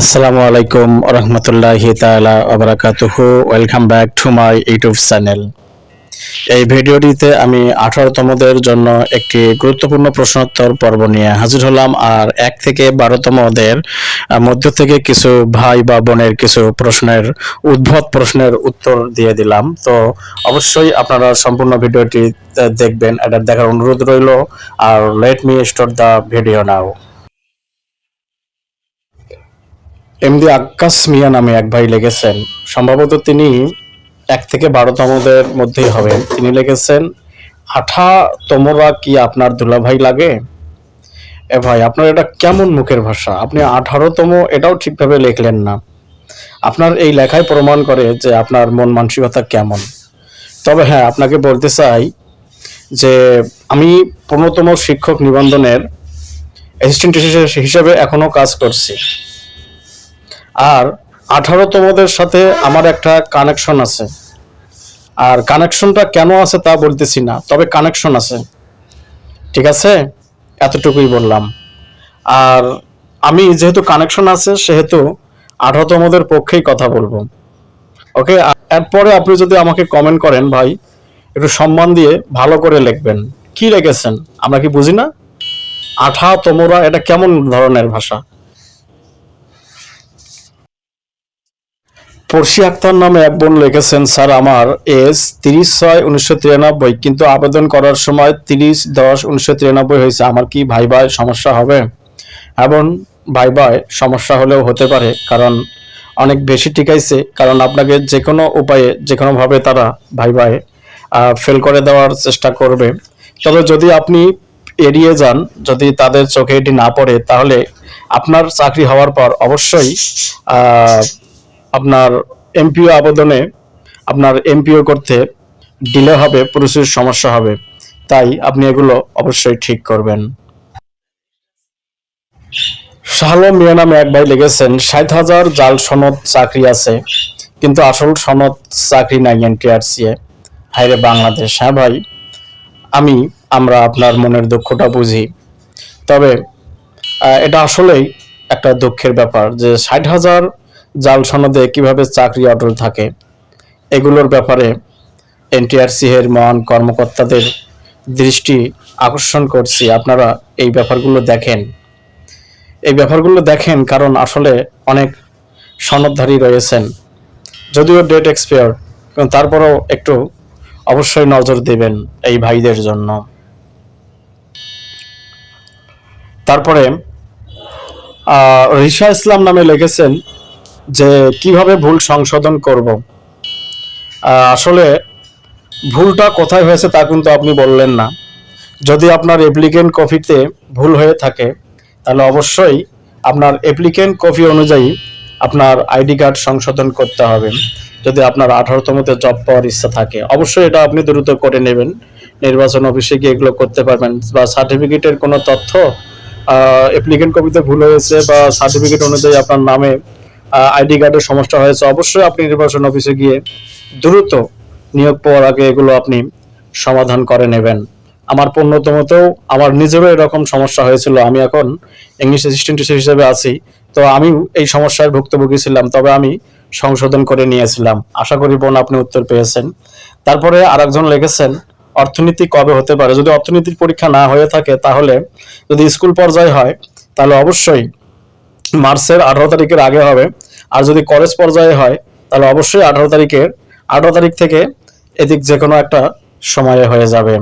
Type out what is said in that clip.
আসসালামু আলাইকুম রহমতুল্লাহি আবরাকাতুহু welcome back to my YouTube channel এই ভিডিওটিতে আমি আঠারোতমদের জন্য একটি গুরুত্বপূর্ণ প্রশ্নোত্তর পর্ব নিয়ে হাজির হলাম আর এক থেকে বারোতমদের মধ্য থেকে কিছু ভাই বা বোনের কিছু প্রশ্নের উদ্ভট প্রশ্নের উত্তর দিয়ে দিলাম। তো অবশ্যই আপনারা সম্পূর্ণ ভিডিওটি দেখবেন। এটা দেখার অনুরোধ রইল। আর let me start the video now MD Akkas Mia নামে এক ভাই লিখেছেন সম্ভবত তিনি এক থেকে বারোতমদের মধ্যেই হবেন। তিনি লিখেছেন আঠা তোমরা কি আপনার দুলাভাই লাগে? এ ভাই, আপনার এটা কেমন মুখের ভাষা? আপনি আঠারোতম এটাও ঠিকভাবে লিখলেন না। আপনার এই লেখায় প্রমাণ করে যে আপনার মন মানসিকতা কেমন। তবে হ্যাঁ আপনাকে বলতে চাই যে আমি পনেরোতম শিক্ষক নিবন্ধনের অ্যাসিস্ট্যান্ট হিসেবে এখনও কাজ করছি। আর আঠারো আঠারোতমদের সাথে আমার একটা কানেকশন আছে। আর কানেকশনটা কেন আছে তা বলতেছি না, তবে কানেকশন আছে। ঠিক আছে? এতটুকুই বললাম। আর আমি যেহেতু কানেকশন আছে, সেহেতু আঠারোতমদের পক্ষেই কথা বলব। ওকে এরপরে আপনি যদি আমাকে কমেন্ট করেন ভাই, একটু সম্মান দিয়ে ভালো করে লিখবেন। কি লিখেছেন? আমরা কি বুঝি না? আঠা তোমরা এটা কেমন ধরনের ভাষা? পড়শি আক্তার নামে এক বোন লিখেছেন, স্যার, আমার এজ তিরিশ ছয় উনিশশো তিরানব্বই, কিন্তু আবেদন করার সময় তিরিশ দশ উনিশশো তিরানব্বই হয়েছে। আমার কি ভাই ভাই সমস্যা হবে? এবং ভাই ভাই সমস্যা হলেও হতে পারে, কারণ অনেক বেশি টিকাইছে, কারণ আপনাকে যে কোনো উপায়ে, যে কোনোভাবে তারা ভাই ভাই ফেল করে দেওয়ার চেষ্টা করবে। তবে যদি আপনি এড়িয়ে যান, যদি তাদের চোখে এটি না পড়ে, তাহলে আপনার চাকরি হওয়ার পর অবশ্যই আপনার এমপিও আবেদনে আপনার এমপিও করতে ডিলে হবে, প্রচুর সমস্যা হবে। তাই আপনি এগুলো অবশ্যই ঠিক করবেন। শাহলম মিয়া নামে এক ভাই লিখেছেন, ষাট হাজার জাল সনদ চাকরি আছে, কিন্তু আসল সনদ চাকরি নাই এনটিআরসি এ। হাইরে বাংলাদেশ হ্যাঁ ভাই? আমি, আমরা আপনার মনের দুঃখটা বুঝি। তবে এটা আসলেই একটা দুঃখের ব্যাপার যে ষাট হাজার জাল সনদে কীভাবে চাকরি অটল থাকে? এগুলোর ব্যাপারে এনটিআরসি এর মহান কর্মকর্তাদের দৃষ্টি আকর্ষণ করছি। আপনারা এই ব্যাপারগুলো দেখেন। এই ব্যাপারগুলো দেখেন কারণ আসলে অনেক সনদধারী রয়েছেন। যদিও ডেট এক্সপায়ার তারপরেও একটু অবশ্যই নজর দেবেন এই ভাইদের জন্য। তারপরে রিশা ইসলাম নামে লিখেছেন যে কীভাবে ভুল সংশোধন করব। আসলে ভুলটা কোথায় হয়েছে তা কিন্তু আপনি বললেন না। যদি আপনার অ্যাপ্লিকেন্ট কপিতে ভুল হয়ে থাকে, তাহলে অবশ্যই আপনার অ্যাপ্লিকেন্ট কপি অনুযায়ী আপনার আইডি কার্ড সংশোধন করতে হবে। যদি আপনার আঠারোতমতে জব পাওয়ার ইচ্ছা থাকে, অবশ্যই এটা আপনি দ্রুত করে নেবেন। নির্বাচন অফিসে গিয়ে এগুলো করতে পারবেন বা সার্টিফিকেটের কোনো তথ্য অ্যাপ্লিকেন্ট কপিতে ভুল হয়েছে বা সার্টিফিকেট অনুযায়ী আপনার নামে আইডি কার্ডের সমস্যা হয়েছে, অবশ্যই আপনি নির্বাচন অফিসে গিয়ে দ্রুত নিয়োগ পাওয়ার আগে এগুলো আপনি সমাধান করে নেবেন। আমার পণ্যতমতেও আমার নিজেরও এরকম সমস্যা হয়েছিল, আমি এখন ইংলিশ অ্যাসিস্ট্যান্ট হিসেবে আছি, তো আমিও এই সমস্যার ভুক্তভোগী ছিলাম, তবে আমি সংশোধন করে নিয়েছিলাম। আশা করি বোন আপনি উত্তর পেয়েছেন। তারপরে আরেকজন লিখেছেন, অর্থনীতি কবে হতে পারে? যদি অর্থনীতির পরীক্ষা না হয়ে থাকে, তাহলে যদি স্কুল পর্যায়ে হয়, তাহলে অবশ্যই মার্চের আঠারো তারিখের আগে হবে। আর যদি কলেজ পর্যায়ে হয়, তাহলে অবশ্যই আঠারো তারিখের, আঠারো তারিখ থেকে এদিক যে কোনো একটা সময়ে হয়ে যাবে।